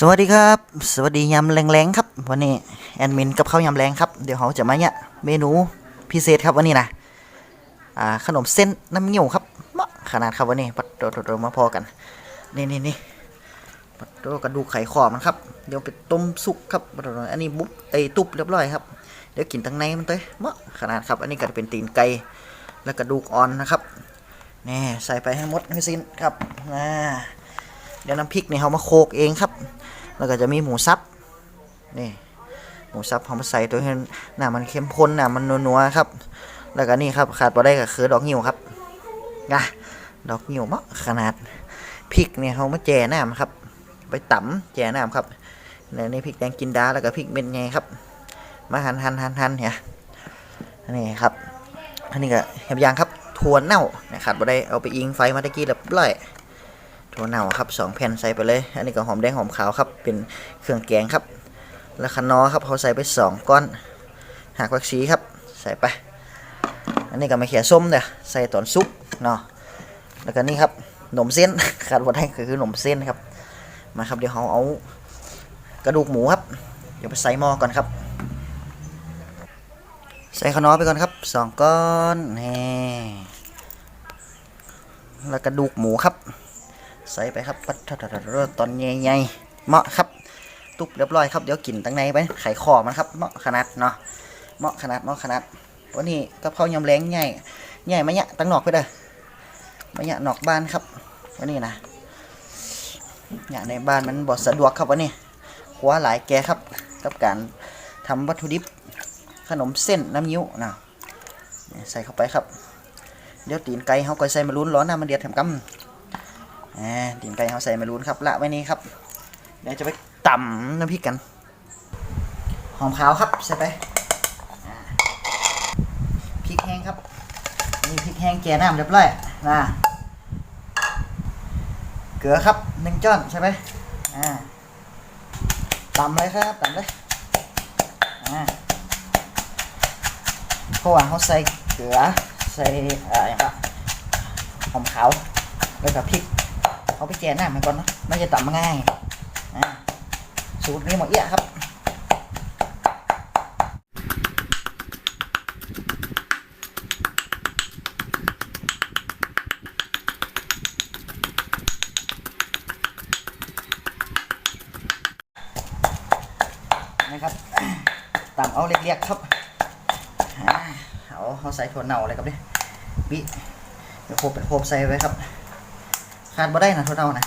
สวัสดีครับ สวัสดียำแรงๆครับ วันนี้แอดมินกับข้าวยำแรงครับ เดี๋ยวเขาจะมาเนี่ยเมนูพิเศษครับวันนี้นะอ่าขนมเส้นน้ำเงี้ยวครับขนาดครับวันนี้ปัดโดดมาพอกัน นี่นี่นี่ปัดโดกระดูกไขคอมันครับ เดี๋ยวไปต้มสุกครับปัดโดอันนี้บุ๊บไอยตุบเรียบร้อยครับ เดี๋ยวกินทั้งในมันเต้มะขนาดครับ อันนี้ก็จะเป็นตีนไก่และกระดูกอ่อนนะครับนี่ใส่ไปให้หมดให้สิ้นครับอ่าเดี๋ยวน้ำพริกนี่เขามาโคกเองครับ แล้วก็จะมีหมูสับนี่หมูสับเขามใส่ตัวให้หน้ามันเข้มข้นหน้ามันนัวๆครับ แล้วก็นี่ครับขาดบ่ได้ก็คือดอกงิ้วครับนะดอกงิ้วมะขนาดพริกเนี่ยเขามาแจ่น้ำครับ ไปตำแจ่น้ำครับแล้วนี่พริกแดงจินดาแล้วก็พริกเม็ดไงครับ มาหั่นหั่นหั่นหั่นเนี่ยนนี้ครับอันนี้ก็เห็บยางครับถั่วเน่าเนี่ยขาดบ่ได้เอาไปอิงไฟมาตะกี้เรียบร้อย ถั่วเน่าครับสองแผ่นใส่ไปเลย อันนี้ก็หอมแดงหอมขาวครับ เป็นเครื่องแกงครับ แล้วคะนอครับเขาใส่ไปสองก้อน หากวักชีครับ ใส่ไป อันนี้ก็ม่เขียส้มเด้อใส่ตอนซุปเนาะ แล้วก็นี่ครับขนมเส้นขาดบ่ได้ก็คือขนมเส้นครับ มาครับเดี๋ยวเขาเอากระดูกหมูครับ เดี๋ยวไปใส่หม้อก่อนครับ ใส่ขนอไปก่อนครับสองก้อนนี่แล้วกระดูกหมูครับ ใส่ไปครับปัดตอนใหญ่ๆเหมาะครับ ตุบเรียบร้อยครับเดี๋ยวกินตั้งในไปไข่คอมันครับเหมาะขนาดเนาะเหมาะขนาดเหมาะขนาดวันนี้กับข้าวยำแรงใหญ่ใหญ่มาเนี่ยตั้งหนอกไปเด้อมาเนี่ยนอกบ้านครับวันนี้นะเนี่ยในบ้านมันบอสะดวกครับวันนี้ควาหลายแกครับกับการทำวัตถุดิบขนมเส้นน้ำยิ้วนะใส่เข้าไปครับ เดี๋ยวตีนไก่เขาก็ใส่มาลุ้นร้อนน้ำมันเดือดแถมกำ อ่าตีนไก่เขาใส่มารูนครับ ละไว้นี้ครับ เดี๋ยวจะไปตำน้ำพริกกัน หอมขาวครับใส่ไปพริกแห้งครับ นี่พริกแห้งแก่น้ำเรียบร้อยนะเกลือครับหนึ่งจ้อนใช่ไหมอ่าตำเลยครับตำเลยอ่าเพราะว่าเขาใส่เกลือใส่อ่าอย่างก็หอมขาวแล้วก็พริก เอาไปแกะหน้ามันก่อนเนาะไม่จะต่ำง่ายสูตรนี้หมดเอี้ยครับนะครับตามเอาเรียกๆครับเอาเอาใส่ถั่วเน่าอะไรครับเนี่ยบิเดี๋ยวโคบโคบใส่ไว้ครับ ขาดบ่ได้นะถั่วเน่านะ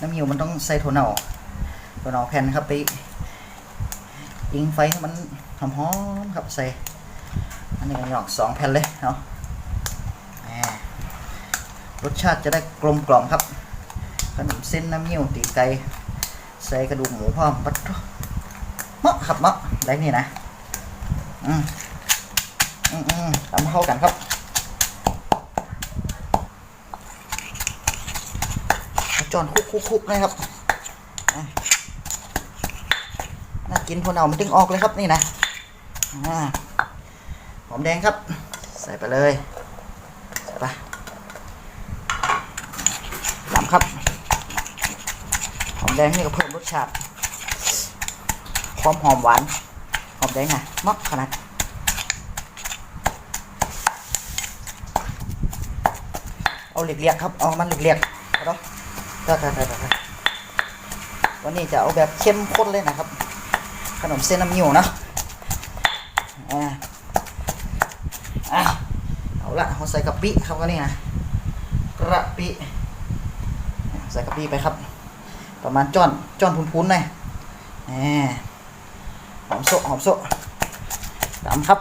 น้ำหิวมันต้องใส่ถั่วเน่าถั่วเน่าแผ่นครับไปอิงไฟให้มันหอมๆครับใส่อันนี้ก็หยอกสองแผ่นเลยเนาะรสชาติจะได้กลมกล่อมครับขนมเส้นน้ำเงี้ยวตีไก่ใส่กระดูกหมูพร้อมปัดเมาะครับเมาะได้นี่นะ อืมอืมอืมทำเข้ากันครับ จอนคุกคุกคุกนะครับน่ากินพวกเอามันดึงออกเลยครับนี่นะหอมแดงครับ ใส่ไปเลยใส่ไปลำครับหอมแดงนี่ก็เพิ่มรสชาติความหอมหวานหอมแดงอะมากขนาดเอาเหลียกๆครับ เอามันเหลียกๆเอา เนาะได้ได้ได้ได้วันนี้จะเอาแบบเข้มข้นเลยนะครับ ขนมเส้นน้ำยิ้วเนาะอ่าอะเอาละเราใส่กะปิครับก็นี่นะกระปิใส่กะปิไปครับ ประมาณจ้อนจ้อนพุนๆหน่อยหอมโซะหอมโซะตามครับ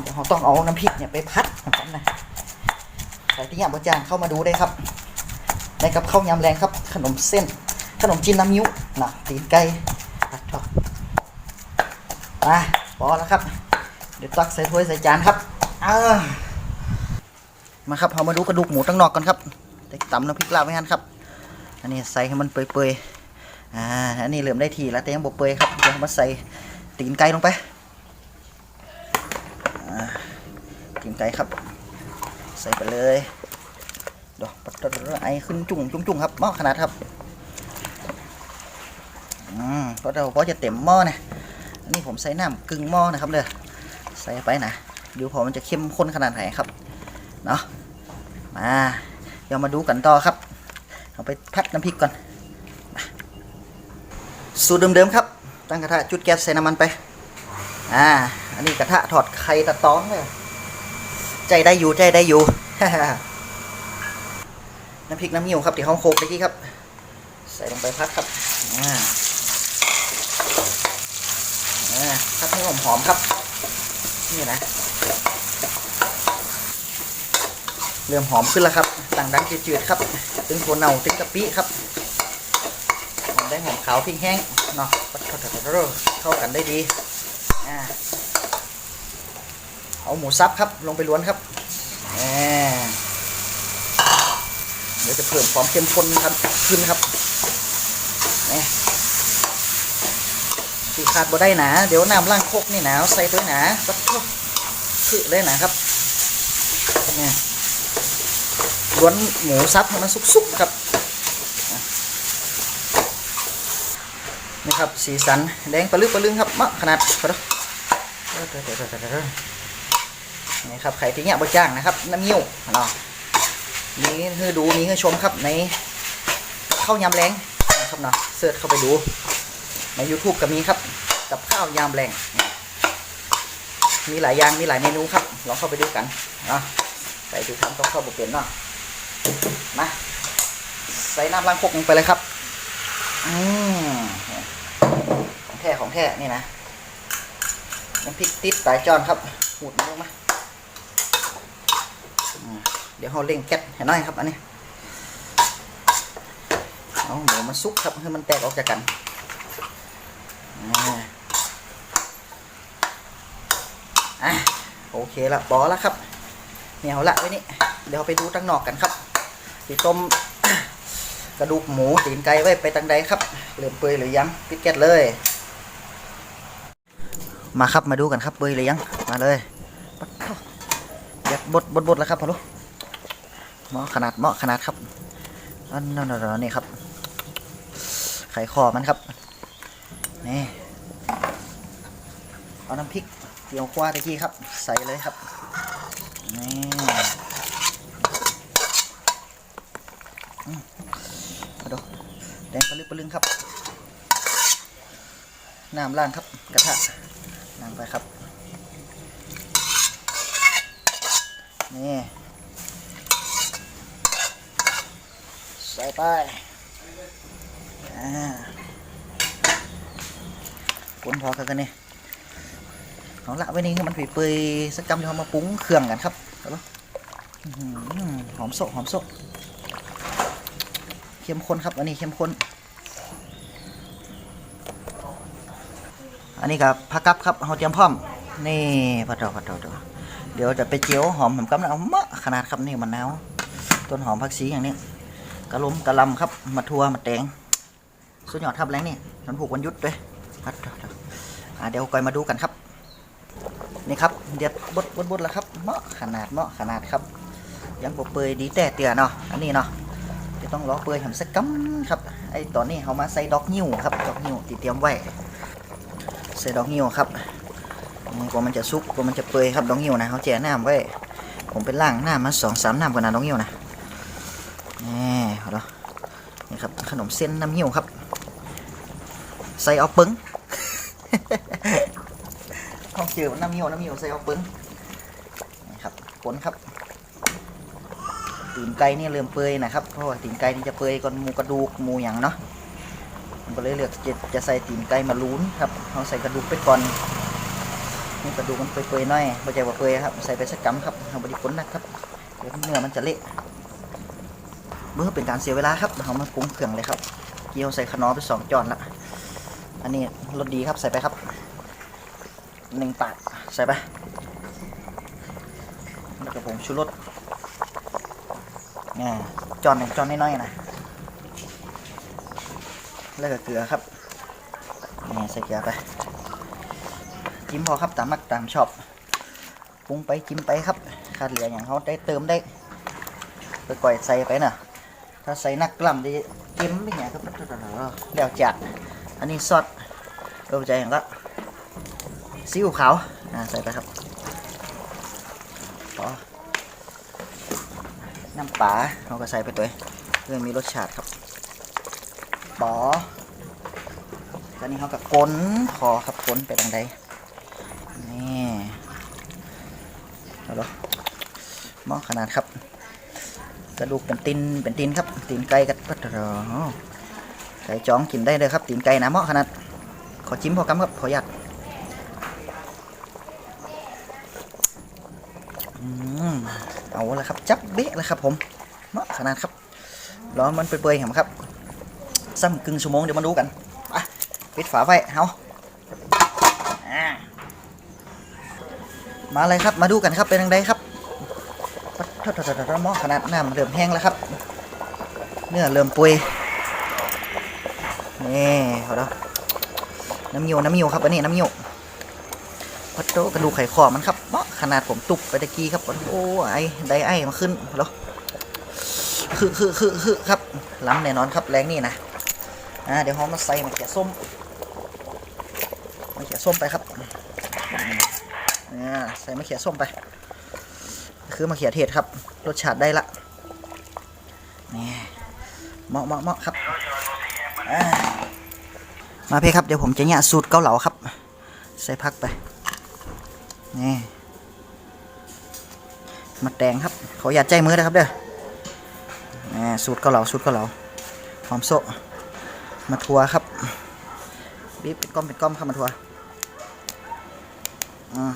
เดี๋ยวเราต้องเอาน้ำพริกเนี่ยไปพัดนะครับนะ ใครที่อยากบริจาคเข้ามาดูได้ครับในกับข้าวยำแรงครับ ขนมเส้น ขนมจีนน้ำมิ้วนะตีนไก่ปัดอดมาพอแล้วครับ เดี๋ยวตักใส่ถ้วยใส่จานครับมาครับเรามาดูกระดูกหมูตั้งนอกก่อนครับเด็กตำน้ำพริกลาบไว้ฮันครับ อันนี้ใส่ให้มันเปื่อยๆอ่าอันนี้เริ่มได้ทีแล้วแต่ยังบ่เปื่อยครับเดี๋ยวมาใส่ตีนไก่ลงไปอ่าตีนไก่ครับ ใส่ไปเลยดอกปัดตไอขึ้นจุ่งจุ่งจุ่งครับหมาะขนาดครับอืมเพราะเราเพราะจะเต็มหม้อนะนนี้ผมใส่น้ำกึ่งหม้อนะครับเลยใส่ไปนะดูพอมันจะเข้มข้นขนาดไหนครับเนาะมาเดี๋ยวมาดูกันต่อครับเอาไปพัดน้ำพริกก่อนสูตรเดิมๆครับ ตั้งกระทะจุดแก๊สใส่น้ำมันไปอ่าอันนี้กระทะถอดไข่ตะตองเลย ใจได้อยู่ใจได้อยู่น้ำพริกน้ำเงี้ยวครับที่ห้องโคกเมื่อกี้ครับ ใส่ลงไปพัดครับอ่าพัดให้หอมหอมครับ นี่นะ เริ่มหอมขึ้นแล้วครับต่างดังจืดๆครับตึงตัวเน่าตึงกะปิครับหอมได้หอมขาวพริกแห้งเนาะเข้ากันได้ดี อ่า เอาหมูสับครับลงไปล้วนครับเดี๋ยวจะเพิ่มความเข้มข้นครับขึ้นครับนี่สีขาดบ่ได้นาเดี๋ยวน้ำล่างโคกนี่หนาวใส่ตัวหนาปัดทุคือเลยนะครับนี่ล้วนหมูสับให้มันสุกๆครับอะนี่ครับสีสันแดงปลาลึกปลาลึงครับมะขนาดขอดู นี่ครับไข่ที่เนี้ยบะจ้างนะครับ น้ำเงี้ยวเนาะมีให้ดูมีให้ชมครับในข้าวยำแรงนะครับเนาะเสิร์ชเข้าไปดู ใน YouTube ก็มีครับ กับข้าวยำแรงมีหลายอย่างมีหลายเมนูครับ ลองเข้าไปดูกันเนาะใส่ดูทำต้องเข้าบุกเป็นเนาะมาใส่น้ำล้างคกลงไปเลยครับอืมของแท้ของแท้นี่นะน้ำพริกติดสายจอนครับหูดมันลงมา ดี๋ยวเราเร่งแก๊สให้น่อยครับอันนี้เอาหมูมันซุกครับให้มันแตกออกจากกันอะโอเคละบอแล้วครับเหนียวละไว้นี่เดี๋ยวไปดูตั้งนอกกันครับตีต้มกระดูกหมูตีนไก่ไว้ไปตังใดครับเริ่มเปื่อยหรือยังปิดแก๊สเลย มาครับมาดูกันครับเปื่อยหรือยังมาเลยยัดบดบดบดแล้วครับพอลูก เหมาะขนาดเหมาะขนาดครับอันนั่นนี่ครับ ไข่คอมันครับ นี่ เอาน้ำพริกเกี่ยวควาตะกี้ครับ ใส่เลยครับ นี่มาดูแดงปลึกปลึงครับ น้ำล้างครับกระทะล้างไปครับ นี่ ใส่ ไปอ่าปนพอกันกันนี่เอาละไว้นี่มันเปื่ยสักกำเดี๋ยวเรามาปรุงเครื่องกันครับเอาละอื้อหือหอมโซะหอมโซะเข้มข้นครับ อันนี้เข้มข้น อันนี้กับผักกับครับเราเตรียมพร้อม นี่ผัดดอกผัดดอกเดี๋ยวเดี๋ยวจะไปเจียวหอมผมกำลังเอามะขนาดครับนี่มะนาวต้นหอมผักชีอย่างนี้ กระลมกระลำครับ มาทัวมาแตงสุดยอดทับแรงนี่มันผูกวันยุดด้วยเดี๋ยวก่อยมาดูกันครับ นี่ครับ เดี๋ยวบดบดบดแล้วครับเมาะขนาดเมาะขนาดครับ ยังบ่เปื่อยดีแต่เตี่ยเนาะอันนี้เนาะจะต้องรอเปื่อยทำสักกัมครับไอตอนนี้เขามาใส่ดอกนิ้วครับดอกนิ้วที่เตรียมไว้ใส่ดอกนิ้วครับมันกว่ามันจะซุกกว่ามันจะเปื่อยครับดอกนิ้วนะเขาแช่น้ำไว้ผมเป็นล่างหน้ำมาสองสามน้ำกว่านะดอกนิ้วนะ เอาะนี่ครับขนมเส้นน้ำเหี้ยวครับ ใส่เอาปึ้งห้องเจียวน้ำเหี้ยวน้ำเหี้ยวใส่เอาปึ้งนี่ครับผลครับตีนไก่นี่เริ่มเปื่อยนะครับเพราะว่าตีนไก่นี่จะเปื่อยก่อนหมูกระดูกหมูหยังเนาะผมก็เลยเลือกจะจะใส่ตีนไก่มาลุ้นครับเราใส่กระดูกไปก่อนนี่กระดูกมันเปื่อยๆน่อยไม่ใช่ว่าเปื่อยครับใส่ไปสักกำครับเอาบริผลนะครับเดี๋ยวเนื้อมันจะเละ เมื่อเป็นการเสียเวลาครับเรามาปรุงเครื่องเลยครับ เกี๊ยวใส่ขนอไปสองจอนละอันนี้รสดีครับใส่ไปครับหนึ่งปาดใส่ไปแล้วก็ผงชูรสเนี่ยจอนหนึ่งจอนน้อยๆนะแล้วก็เกลือครับนี่ใส่เกลือไปจิ้มพอครับตามมักตามชอบปรุงไปจิ้มไปครับขาดเหลืออย่างเขาได้เติมได้ไปก่อยใส่ไปน่ะ ถ้าใส่นักกล่ำจะเค็มไปเนี่ยครับแล้วจัดอันนี้ซอสเริ่มใจอย่างก็ซีอิ๊วขาวอ่าใส่ไปครับต่อน้ำปลาเราก็ใส่ไปตัวเพื่อมีรสชาติครับปอตอนนี้เขากับกลนคอครับกลนไปทางใดนี่เอาละม้อขนาดครับ กระดูกเป็นตีนเป็นตีนครับตีนไก่กับปัตตรอไก่จ้องกินได้เลยครับตีนไก่นะเหมาะขนาดขอจิ้มพอกำครับขอหยัดเอาละครับ จับเบ๊ะเลยครับ ผมเหมาะขนาดครับรอมันเปื่อยๆเห็นไหมครับซ้ำกึ่งชั่วโมงเดี๋ยวมาดูกันไปปิดฝาไว้เอามาเลยครับ มาดูกันครับเป็นยังไงครับ ทอดๆๆๆม้อขนาดน้ำเริ่มแห้งแล้วครับ เนื้อเริ่มปุยนี่เอาแล้วน้ำยี่ยวน้ำยี่ยวครับอันนี้น้ำยี่ยวพัดโตกระดูกไข่คอมันครับเมาะขนาดผมตุกไปตะกี้ครับโอ้ไอ้ไดไอ้มาขึ้นเอาแล้วคือคือคือคือครับล้ำแน่นอนครับแรงนี่นะอ่าเดี๋ยวเรามาใส่มะเขือส้มมะเขือส้มไปครับอ่าใส่มะเขือส้มไป คือมะเขือเทศครับ รสชาติได้ละนี่เหมาะเหมาะเหมาะครับมาเพครับเดี๋ยวผมจะเนี่ยสูตรเกาเหลาครับ ใส่พักไปนี่มาแตงครับเขออย่าใจมือนะครับเด้อนี่สูตรเกาเหลาสูตรเกาเหลาหอมโซะมาทัวครับบีบเป็นก้อมเป็นก้อมครับมาทัวอืม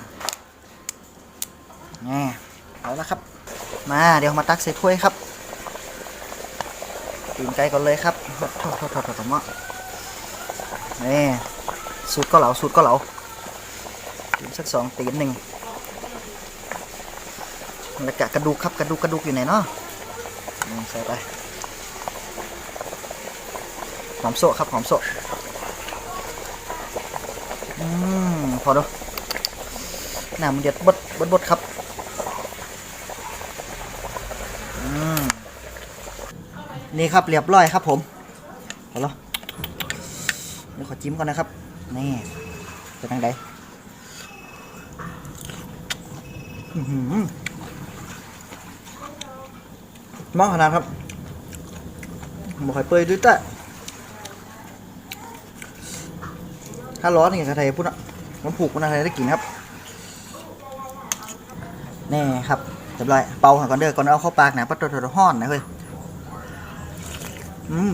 นี่ เอาละครับ มาเดี๋ยวมาตักใส่ถ้วยครับตีนไก่ก่อนเลยครับทอดทอดทอดทอดหม้อนี่สูตรก็เหลาสูตรก็เหลาตีนสักสองตีนหนึ่งแล้วกะกระดูกครับกระดูกกระดูกอยู่ไหนเนาะใส่ไปหอมโซครับหอมโซอืมพอดูน้ำมันเดือดบดบดบดครับ นี่ครับเรียบร้อยครับผมเอาละเดี๋ยวขอจิ้มก่อนนะครับ นี่เป็นทางใดอื้อหือมองขนาดครับบอกให้เปื่อยด้วยแต่ถ้าร้อนอย่างกระไทยพูดอะมันผูกมันอะไรได้กินครับ นี่ครับเรียบร้อย เป่าก่อนเด้อก่อนเอาเข้าปากนะปัดตัวตัวห้อนนะเฮ้ย อืม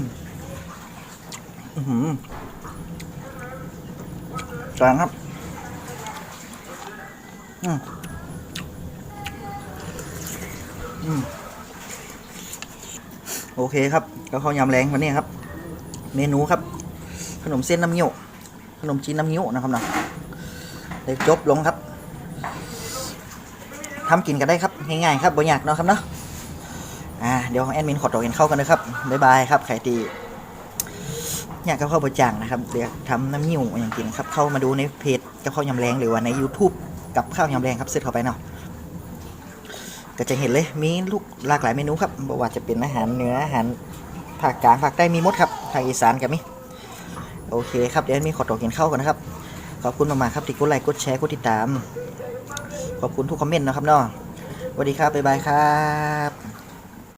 อือหือจางครับ อืมอืมโอเคครับก็ข้าวยำแรงวันนี้ครับ เมนูครับ ขนมเส้นน้ำเงี้ยวขนมจีนน้ำเงี้ยวนะครับนะได้จบลงครับทำกินกันได้ครับง่ายๆครับบ่ยากเนาะครับเนาะ อ่าเดี๋ยวแอดมินขอตัวกินเข้ากันนะครับบ๊ายบายครับใครที่อยากกับข้าวบะจ่างนะครับเดี๋ยวทำน้ำยิ้วอย่างกินครับเข้ามาดูในเพจกับข้าวยำแรงหรือว่าใน YouTube กับข้าวยำแรงครับเสิร์ชเข้าไปเนาะก็จะเห็นเลยมีลูกหลากหลายเมนูครับบอกว่าจะเป็นอาหารเหนืออาหารภาคกลางภาคใต้มีมดครับภาคอีสานก็มีโอเคครับเดี๋ยวแอดมินขอตัวกินเข้ากันนะครับขอบคุณมากๆครับที่กดไลค์กดแชร์กดติดตาม ขอบคุณทุกคอมเมนต์นะครับเนาะสวัสดีครับบ๊ายบายครับ